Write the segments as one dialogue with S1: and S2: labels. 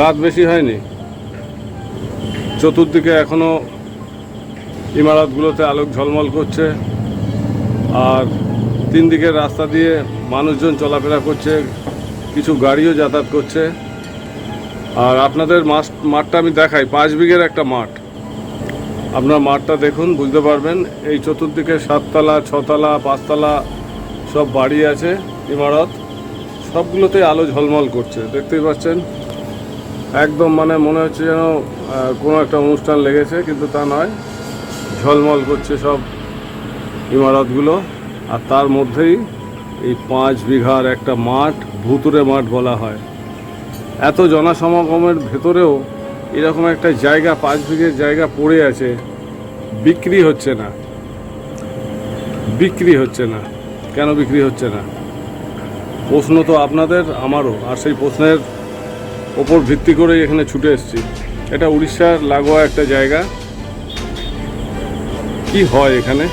S1: রাত বেশি হয়নি। চতুর্দিকে এখনও ইমারতগুলোতে আলোক ঝলমল করছে। আর তিন দিকের রাস্তা দিয়ে মানুষজন চলাফেরা করছে, কিছু গাড়িও যাতায়াত করছে। আর আপনাদের মাঠ, মাঠটা আমি দেখাই, পাঁচ বিঘের একটা মাঠ। আপনার মাঠটা দেখুন, বুঝতে পারবেন। এই চতুর্দিকে সাততলা, ছতলা, পাঁচতলা সব বাড়ি আছে, ইমারত। সবগুলোতে আলো ঝলমল করছে, দেখতেই পাচ্ছেন। একদম মানে মনে হচ্ছে যেন কোনো একটা অনুষ্ঠান লেগেছে, কিন্তু তা নয়। ঝলমল করছে সব ইমারতগুলো। আর তার মধ্যেই এই পাঁচ বিঘার একটা মাঠ ভুতুরে মাঠ বলা হয়। এত জনসমাগমের ভেতরেও এরকম একটা জায়গা, পাঁচ বিঘের জায়গা পড়ে আছে, বিক্রি হচ্ছে না। বিক্রি হচ্ছে না। কেন বিক্রি হচ্ছে না? প্রশ্ন তো আপনাদের, আমারও। আর সেই প্রশ্নের ওপর ভিত্তি করে এখানে ছুটে এসেছি। এটা উড়িষ্যার লাগোয়া একটা জায়গা। কি হয় এখানে?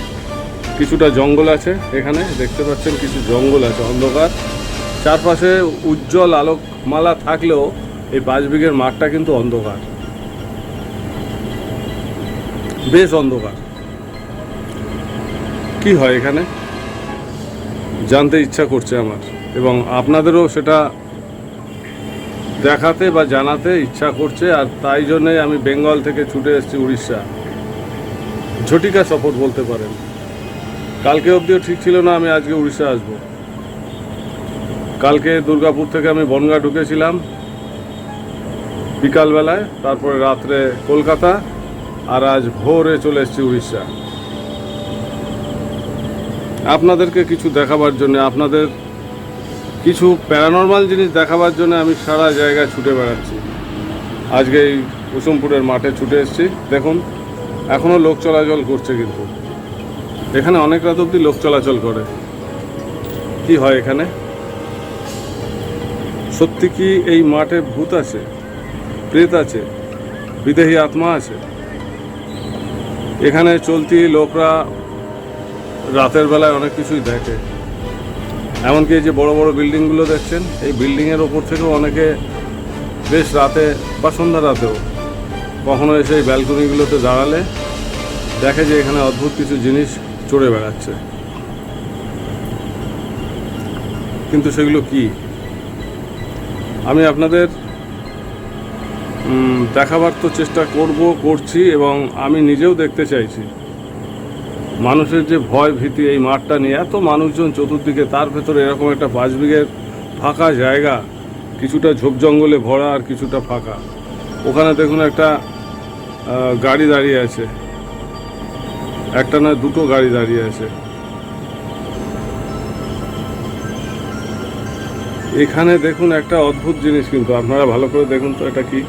S1: কিছুটা জঙ্গল আছে এখানে, দেখতে পাচ্ছেন কিছু জঙ্গল আছে, অন্ধকার। চারপাশে উজ্জ্বল আলোকমালা থাকলেও এই বিঘের মাঠটা কিন্তু অন্ধকার। বেশ অন্ধকার। কি হয় এখানে? জানতে ইচ্ছা করছে আমার। এবং আপনাদেরও সেটা দেখাতে বা জানাতে ইচ্ছা করছে, আর তাই জন্যে আমি বেঙ্গল থেকে ছুটে এসেছি উড়িষ্যা। ঝটিকা সফর বলতে পারেন। কালকে অবধিও ঠিক ছিল না, আমি আজকে উড়িষ্যা আসব। কালকে দুর্গাপুর থেকে আমি বনগা ঢুকেছিলাম। বিকালবেলায়, তারপরে রাত্রে কলকাতা, আর আজ ভোরে চলে এসেছি উড়িষ্যা। আপনাদেরকে কিছু দেখাবার জন্য, আপনাদের কিছু প্যারানর্মাল জিনিস দেখাবার জন্য আমি সারা জায়গায় ছুটে বেড়াচ্ছি। আজকে এই কুসুমপুরের মাঠে ছুটে এসেছি। দেখুন এখনও লোক চলাচল করছে কিন্তু। এখানে অনেক রাত অবধি লোক চলাচল করে। কি হয় এখানে? সত্যি কি এই মাঠে ভূত আছে? প্রেত আছে? বিদেহী আত্মা আছে? এখানে চলতি লোকরা রাতের বেলায় অনেক কিছুই দেখে। এমনকি এই যে বড় বড় বিল্ডিংগুলো দেখছেন, এই বিল্ডিংয়ের ওপর থেকেও অনেকে বেশ রাতে বা সন্ধ্যা রাতেও কখনো এসে এই ব্যালকনিগুলোতে দাঁড়ালে দেখে যে এখানে অদ্ভুত কিছু জিনিস চড়ে বেড়াচ্ছে। কিন্তু সেগুলো কি? আমি আপনাদের দেখাবার তো চেষ্টা করব, করছি এবং আমি নিজেও দেখতে চাইছি। মানুষের যে ভয় ভীতি এই মাঠটা নিয়ে, এত মানুষজন চতুর্দিকে, তার ভেতরে এরকম একটা পাঁচ বিঘের ফাঁকা জায়গা, কিছুটা ঝোপ জঙ্গলে ভরা আর কিছুটা ফাঁকা। ওখানে দেখুন একটা গাড়ি দাঁড়িয়ে আছে। একটা না দুটো গাড়ি দাঁড়িয়ে আছে। এখানে দেখুন একটা অদ্ভুত জিনিস কিন্তু, আপনারা ভালো করে দেখুন তো এটা কি।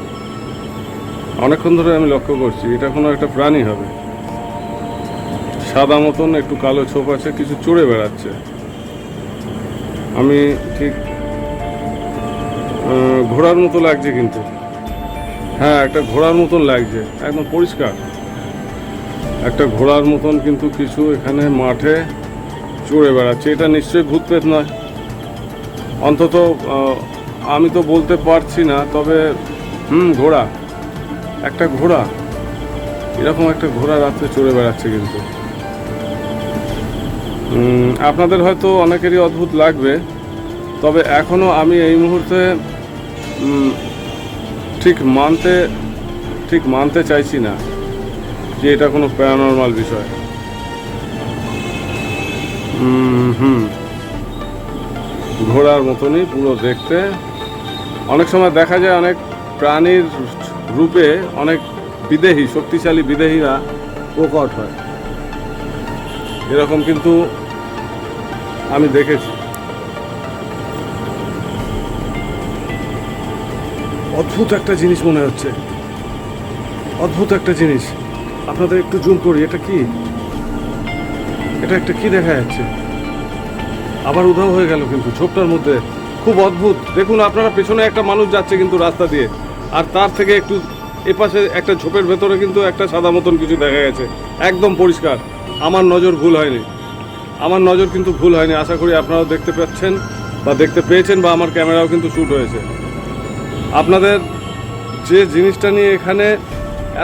S1: অনেকক্ষণ ধরে আমি লক্ষ্য করছি, এটা কোনো একটা প্রাণী হবে। সাদা মতন, একটু কালো ছোপ আছে, কিছু চড়ে বেড়াচ্ছে। আমি ঠিক ঘোড়ার মতো লাগছে কিন্তু। হ্যাঁ একটা ঘোড়ার মতন লাগছে, একদম পরিষ্কার। একটা ঘোড়ার মতন কিন্তু কিছু এখানে মাঠে চড়ে বেড়াচ্ছে। এটা নিশ্চয়ই ভূত প্রেত নয়। অন্তত আমি তো বলতে পারছি না, তবে, হুম, ঘোড়া। একটা ঘোড়া। এরকম একটা ঘোড়া রাত্রে চড়ে বেড়াচ্ছে কিন্তু। আপনাদের হয়তো অনেকেরই অদ্ভুত লাগবে, তবে এখনও আমি এই মুহূর্তে ঠিক মানতে ঠিক মানতে চাইছি না যে এটা কোনো প্যারানর্মাল বিষয়। হুম। ঘোড়ার মতনই পুরো দেখতে। অনেক সময় দেখা যায় অনেক প্রাণীর রূপে অনেক বিদেহী, শক্তিশালী বিদেহীরা প্রকট হয়। এরকম কিন্তু আমি দেখেছি। অদ্ভুত একটা জিনিস মনে হচ্ছে। অদ্ভুত একটা জিনিস। আপনাদের একটু জুম করি, এটা কি? এটা একটা কি দেখা যাচ্ছে? আবার উধাও হয়ে গেল কিন্তু ঝোপটার মধ্যে। খুব অদ্ভুত। দেখুন, আপনারা পেছনে একটা মানুষ যাচ্ছে কিন্তু রাস্তা দিয়ে। আর তার থেকে একটু এপাশে একটা ঝোপের ভেতরে কিন্তু একটা সাদা মতন কিছু দেখা গেছে। একদম পরিষ্কার। আমার নজর ভুল হয়নি। আমার নজর কিন্তু ভুল হয়নি। আশা করি আপনারাও দেখতে পাচ্ছেন বা দেখতে পেয়েছেন বা আমার ক্যামেরাও কিন্তু শ্যুট হয়েছে। আপনাদের যে জিনিসটা নিয়ে এখানে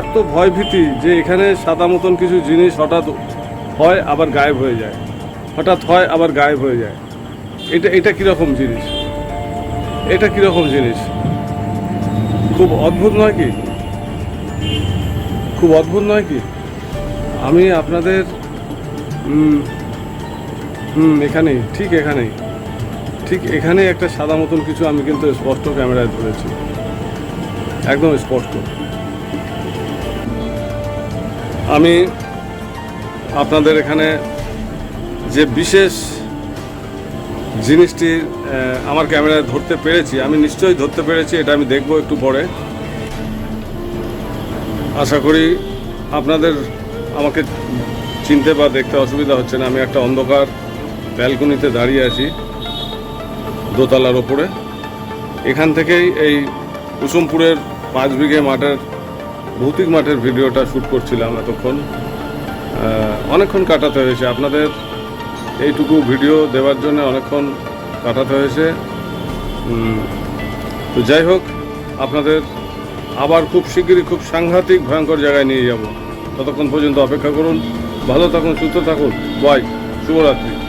S1: এত ভয়ভীতি যে এখানে সাদা মতন কিছু জিনিস হঠাৎ হয় আবার গায়েব হয়ে যায়। হঠাৎ হয় আবার গায়েব হয়ে যায়। এটা এটা কীরকম জিনিস? এটা কীরকম জিনিস? খুব অদ্ভুত নয় কি? খুব অদ্ভুত নয় কি? আমি আপনাদের হুম, এখানেই, ঠিক এখানেই। ঠিক এখানে একটা সাদা মতন কিছু আমি কিন্তু স্পষ্ট ক্যামেরায় ধরেছি। একদম স্পষ্ট। আমি আপনাদের এখানে যে বিশেষ জিনিসটি আমার ক্যামেরায় ধরতে পেরেছি, আমি নিশ্চয়ই ধরতে পেরেছি, এটা আমি দেখব একটু পরে। আশা করি আপনাদের আমাকে চিনতে বা দেখতে অসুবিধা হচ্ছে না, আমি একটা অন্ধকার ব্যালকনিতে দাঁড়িয়ে আছি দোতলার ওপরে। এখান থেকেই এই কুসুমপুরের পাঁচ বিঘে মাঠের, ভৌতিক মাঠের ভিডিওটা শ্যুট করছিলাম এতক্ষণ। অনেকক্ষণ কাটাতে হয়েছে। আপনাদের এইটুকু ভিডিও দেওয়ার জন্য অনেকক্ষণ কাটাতে হয়েছে। তো যাই হোক, আপনাদের আবার খুব শিগগিরই খুব সাংঘাতিক, ভয়ঙ্কর জায়গায় নিয়ে যাব। ততক্ষণ পর্যন্ত অপেক্ষা করুন। ভালো থাকুন, সুস্থ থাকুন। বাই, শুভরাত্রি।